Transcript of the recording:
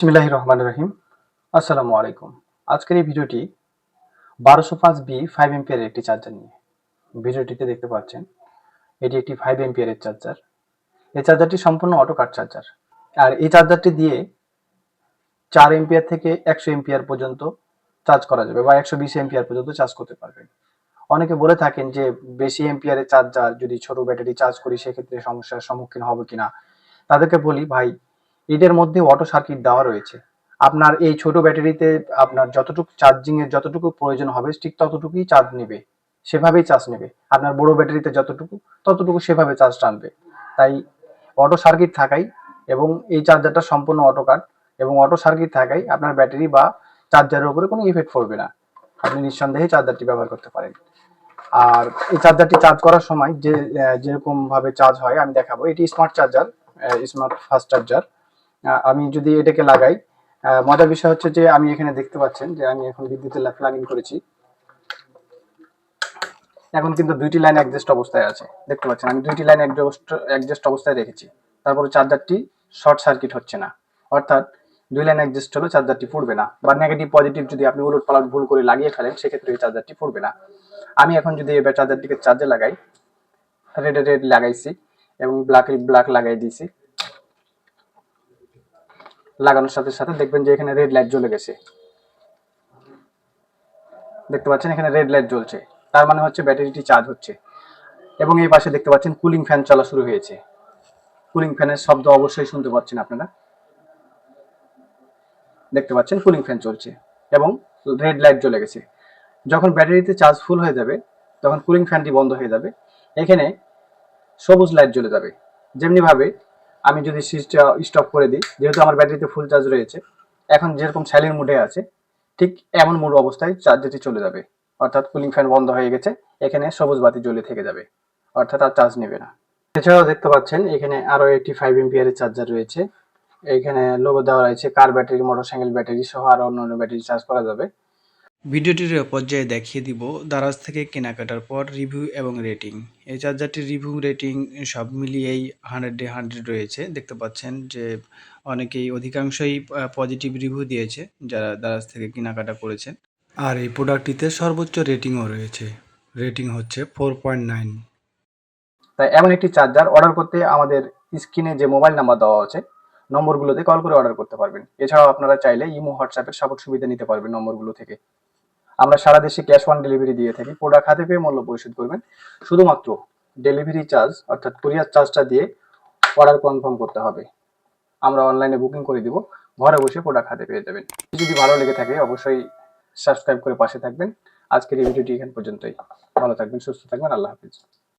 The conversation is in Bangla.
বিসমিল্লাহ রহমান রহিম আসসালামু আলাইকুম আজকের এই ভিডিওটি বারোশো পাঁচ বি ফাইভ এমপিয়ারের একটি চার্জার নিয়ে। ভিডিওটিতে দেখতে পাচ্ছেন, এটি একটি ফাইভ এমপিয়ারের চার্জার। এই চার্জারটি সম্পূর্ণ অটো কাট চার্জার। আর এই চার্জারটি দিয়ে চার এমপিয়ার থেকে একশো এমপিয়ার পর্যন্ত চার্জ করা যাবে বা একশো বিশ এমপিয়ার পর্যন্ত চার্জ করতে পারবেন। অনেকে বলে থাকেন যে বেশি এমপিয়ারের চার্জার যদি ছোট ব্যাটারি চার্জ করি, সেক্ষেত্রে সমস্যার সম্মুখীন হবে কিনা? তাদেরকে বলি, ভাই এটার মধ্যে অটো সার্কিট দেওয়া রয়েছে। আপনার এই ছোট ব্যাটারিতে আপনার যতটুকু চার্জিং এর যতটুকু প্রয়োজন হবে, ঠিক ততটুকুই চার্জ নেবে। সেভাবেই চার্জ নেবে। আপনার বড় ব্যাটারিতে যতটুকু, ততটুকু সেভাবে চার্জ টানবে। তাই অটো সার্কিট থাকাই এবং এই চার্জারটা সম্পূর্ণ অটো কাট এবং অটো সার্কিট থাকাই আপনার ব্যাটারি বা চার্জারের উপরে কোনো ইফেক্ট পড়বে না। আপনি নিঃসন্দেহে চার্জারটি ব্যবহার করতে পারেন। আর এই চার্জারটি চার্জ করার সময় যে যেরকম ভাবে চার্জ হয়, আমি দেখাবো। এটি smart charger smart fast charger আমি যদি এটাকে লাগাই মজার বিষয় হচ্ছে যে আমি এখানে দেখতে পাচ্ছেন যে আমি এখন বিদ্যুতের প্লাগিং করেছি। এখন কিন্তু দুইটি লাইন অ্যাডজাস্ট অবস্থায় আছে, দেখতে পাচ্ছেন। আমি দুইটি লাইন অ্যাডজাস্ট অবস্থায় রেখেছি। তারপরে চার্জারটি শর্ট সার্কিট হচ্ছে না। অর্থাৎ দুই লাইন অ্যাডজাস্ট হলে চার্জারটি ফুটবে না। বা নেগেটিভ পজিটিভ যদি আপনি উলট পালট ভুল করে লাগিয়ে ফেলেন, সেক্ষেত্রে এই চার্জারটি ফুটবে না। আমি এখন যদি এবার চার্জারটিকে চার্জে লাগাই রেডে রেড লাগাইছি এবং ব্ল্যাক ব্ল্যাক লাগাই দিয়েছি লাগানোর সাথে সাথে দেখবেন যে এখানে রেড লাইট জ্বলে গেছে। দেখতে পাচ্ছেন এখানে রেড লাইট জ্বলছে। তার মানে হচ্ছে ব্যাটারিটি চার্জ হচ্ছে। এবং এই পাশে দেখতে পাচ্ছেন কুলিং ফ্যান চলা শুরু হয়েছে। কুলিং ফ্যানের শব্দ অবশ্যই শুনতে পাচ্ছেন আপনারা। দেখতে পাচ্ছেন কুলিং ফ্যান চলছে এবং রেড লাইট জ্বলে গেছে। যখন ব্যাটারিতে চার্জ ফুল হয়ে যাবে, তখন কুলিং ফ্যানটি বন্ধ হয়ে যাবে। এখানে সবুজ লাইট জ্বলে যাবে। যেমনি ভাবে আমি যদি সুইচটা স্টপ করে দিই, যেহেতু আমার ব্যাটারিতে ফুল চার্জ রয়েছে, এখন যেরকম সাইলেন্ট মুডে আছে, ঠিক এমন মুড অবস্থায় চার্জারটি চলে যাবে। অর্থাৎ কুলিং ফ্যান বন্ধ হয়ে গেছে, এখানে সবুজ বাতি জ্বলে থেকে যাবে। অর্থাৎ আর চার্জ নেবে না। এছাড়াও দেখতে পাচ্ছেন, এখানে আরও একটি ফাইভ এমপিয়ারের চার্জার রয়েছে। এখানে লোগো দেওয়া রয়েছে কার ব্যাটারি মোটরসাইকেল ব্যাটারি সহ আরও অন্যান্য ব্যাটারি চার্জ করা যাবে। ভিডিওটির পর্যায়ে দেখিয়ে দিব দারাজ থেকে কেনাকাটার পর রিভিউ এবং রেটিং। এই চার্জারটির রিভিউ, রেটিং সব মিলিয়েই হান্ড্রেডে হান্ড্রেড রয়েছে। দেখতে পাচ্ছেন যে অনেকেই অধিকাংশই পজিটিভ রিভিউ দিয়েছে যারা দারাজ থেকে কেনাকাটা করেছেন। আর এই প্রোডাক্টটিতে সর্বোচ্চ রেটিংও রয়েছে। রেটিং হচ্ছে ফোর পয়েন্ট নাইন। তাই এমন একটি চার্জার অর্ডার করতে আমাদের স্ক্রিনে যে মোবাইল নাম্বার দেওয়া আছে, নম্বরগুলোতে কল করে অর্ডার করতে পারবেন। এছাড়াও আপনারা চাইলে ইমো, হোয়াটসঅ্যাপের সাপোর্ট সুবিধা নিতে পারবেন নম্বরগুলো থেকে। আমরা সারা দেশে ক্যাশ অন ডেলিভারি দিয়ে থাকি। প্রোডাক্ট হাতে পেয়ে মূল্য পরিশোধ করবেন। শুধুমাত্র ডেলিভারি চার্জ অর্থাৎ কুরিয়ার চার্জটা দিয়ে অর্ডার কনফার্ম করতে হবে। আমরা অনলাইনে বুকিং করে দিব। ঘরে বসে প্রোডাক্ট হাতে পেয়ে যাবেন। যদি ভালো লেগে থাকে, অবশ্যই সাবস্ক্রাইব করে পাশে থাকবেন। আজকের এই ভিডিওটি এখান পর্যন্তই। ভালো থাকবেন, সুস্থ থাকবেন, আল্লাহ হাফিজ।